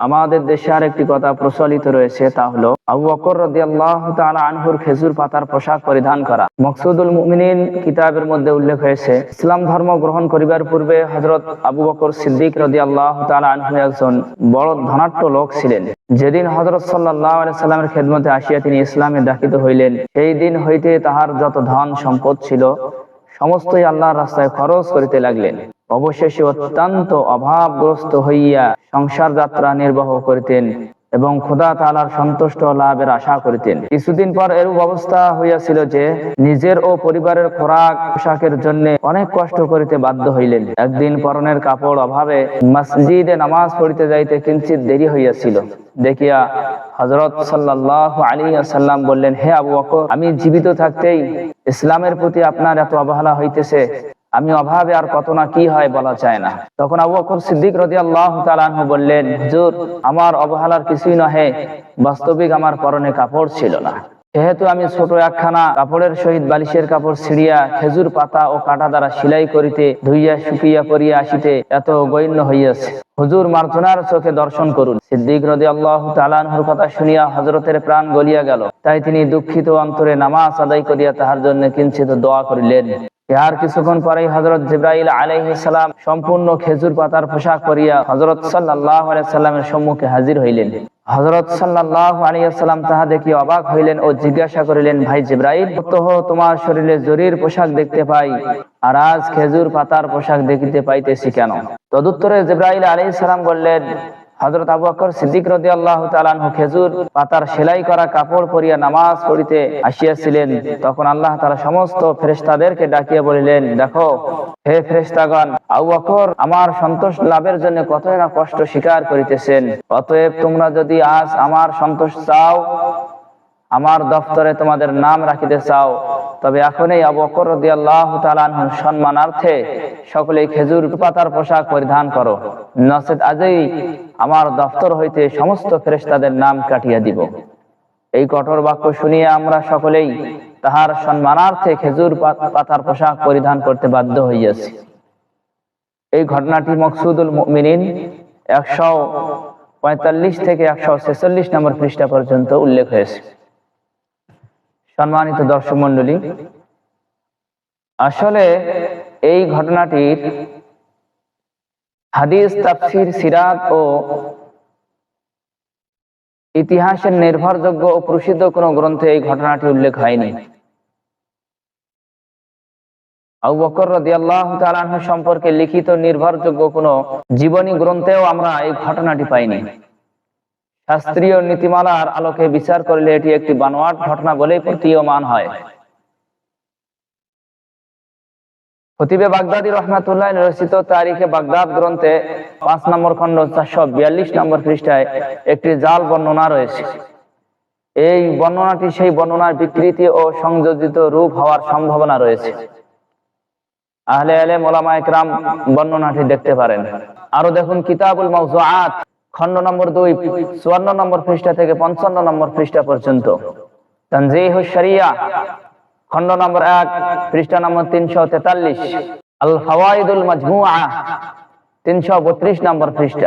আমাদের দেশে আর একটি কথা প্রচলিত রয়েছে, তা হলো আবু খেজুর পাতার পোশাক পরিধান করা। মকসুদুল মুমিনিন কিতাবের মধ্যে উল্লেখ হয়েছে, ইসলাম ধর্ম গ্রহণ করিবার পূর্বে আবু বকর সিদ্দিক আনহু একজন বড় ধনাঢ্য লোক ছিলেন। যেদিন হযরত সাল্লাল্লাহু আলাইহি সাল্লামের খেদমতে আসিয়া তিনি ইসলামে দাখিত হইলেন সেই দিন হইতে তাহার যত ধন সম্পদ ছিল, সমস্তই আল্লাহর রাস্তায় খরচ করিতে লাগলেন। অবশেষে অত্যন্ত অভাবগ্রস্ত হইয়া সংসার যাত্রা নির্বাহ করিতেন এবং খোদা তালার সন্তুষ্ট লাভের আশা করিতেন। কিছুদিন পর এরূপ অবস্থা হইয়াছিল যে নিজের ও পরিবারের খোরাক পোশাকের জন্য অনেক কষ্ট করিতে বাধ্য হইলেন। একদিন পরনের কাপড় অভাবে মসজিদে নামাজ পড়িতে যাইতে কিঞ্চিত দেরি হইয়াছিল। দেখিয়া হজরত সাল্লাহ আলী সাল্লাম বললেন, হে আবু বকর, আমি জীবিত থাকতেই ইসলামের প্রতি আপনার এত অবহেলা হইতেছে। আমি অভাবে আর কত না কি হয় বলা চায় না। তখন আবু বকর সিদ্দিক রদি আল্লাহ তালাহ বললেন, হুজুর, আমার অবহেলার কিছুই নহে, বাস্তবিক আমার পরনে কাপড় ছিল না। যেহেতু আমি ছোট একখানা কাপড়ের সহিত বালিশের কাপড় ছিড়িয়া খেজুর পাতা ও কাটা দ্বারা সেলাই করিতে, ধুইয়া, শুকিয়া করিয়া আসিতে এত গণ্য হইয়াছে। হুজুর, মার্জনার চোখে দর্শন করুন। সিদ্দিক রদি আল্লাহ তালানহুর কথা শুনিয়া হজরতের প্রাণ গলিয়া গেল। তাই তিনি দুঃখিত অন্তরে নামাজ আদায় করিয়া তাহার জন্য কিঞ্চিত দোয়া করিলেন। ইহার কিছুক্ষণ পরেই হজরত জিব্রাইল সালাম সম্পূর্ণ খেজুর পাতার পোশাক পরিয়া হজরত সাল্লাহ সাল্লামের সম্মুখে হাজির হইলেন। হজরত সাল্লাহ আলিয়াল্লাম তাহা দেখি অবাক হইলেন ও জিজ্ঞাসা করিলেন, ভাই জিব্রাইল প্রত্যহ তোমার শরীরে জরির পোশাক দেখতে পাই, আর আজ খেজুর পাতার পোশাক দেখিতে পাইতেছি কেন? তদুত্তরে জিব্রাইল আলী সালাম বললেন হজরত আবু বকর সিদ্দিক রদি আল্লাহ তালানহু খেজুর পাতার সেলাই করা কাপড় পরিয়া নামাজ পড়িতে আসিয়াছিলেন। তখন আল্লাহ তালা সমস্ত ফেরেশতাদেরকে ডাকিয়া বলিলেন, দেখো, হে ফেরেশতাগণ, আবু বকর আমার সন্তোষ লাভের জন্য কতই না কষ্ট স্বীকার করিতেছেন। অতএব তোমরা যদি আজ আমার সন্তোষ চাও, আমার দফতরে তোমাদের নাম রাখিতে চাও তবে এখনই আবু বকর রাদিয়াল্লাহু তাআলা সম্মানার্থে সকলেই খেজুর পাতার পোশাক পরিধান করো। নচেত আজই আমার দফতর হইতে সমস্ত ফেরেশতাদের নাম কাটিয়া দিব। এই কঠোর বাক্য শুনিয়ে আমরা সকলেই তাহার সম্মানার্থে খেজুর পাতার পোশাক পরিধান করতে বাধ্য হইয়াছি। এই ঘটনাটি মকসুদুল মুমিনিন একশো পঁয়তাল্লিশ থেকে একশো ছেচল্লিশ নম্বর পৃষ্ঠা পর্যন্ত উল্লেখ হয়েছে। সম্মানিত দর্শক মন্ডলী আসলে এই ঘটনাটির হাদিস, তাফসির, সিরাত ও ইতিহাসের নির্ভরযোগ্য ও প্রসিদ্ধ কোনো গ্রন্থে এই ঘটনাটি উল্লেখ হয়নি। সম্পর্কে লিখিত নির্ভরযোগ্য কোনো জীবনী গ্রন্থেও আমরা এই ঘটনাটি পাইনি। শাস্ত্রীয় নীতিমালার আলোকে বিচার করলে এটি একটি বানোয়াট ঘটনা বলেই প্রতীয়মান হয়। খতিবে বাগদাদি রহমাতুল্লাহ রচিত তারিখে বাগদাদ গ্রন্থে পাঁচ নম্বর খণ্ড চারশো বিয়াল্লিশ নম্বর পৃষ্ঠায় একটি জাল বর্ণনা রয়েছে। এই বর্ণনাটি সেই বর্ণনার বিকৃতি ও সংযোজিত রূপ হওয়ার সম্ভাবনা রয়েছে। আহলে আলে মোলামা একরাম বর্ণনাটি দেখতে পারেন। আরও দেখুন কিতাবুল মাউজুআত। খণ্ড নম্বর দুই, চুয়ান্ন নম্বর পৃষ্ঠা থেকে পঞ্চান্ন নম্বর পৃষ্ঠা পর্যন্ত। তানজিহ শরিয়া, খণ্ড নম্বর এক, পৃষ্ঠা নম্বর তিনশো তেতাল্লিশ। আল হওয়াইদুল মাজমুআ, তিনশো বত্রিশ নম্বর পৃষ্ঠা।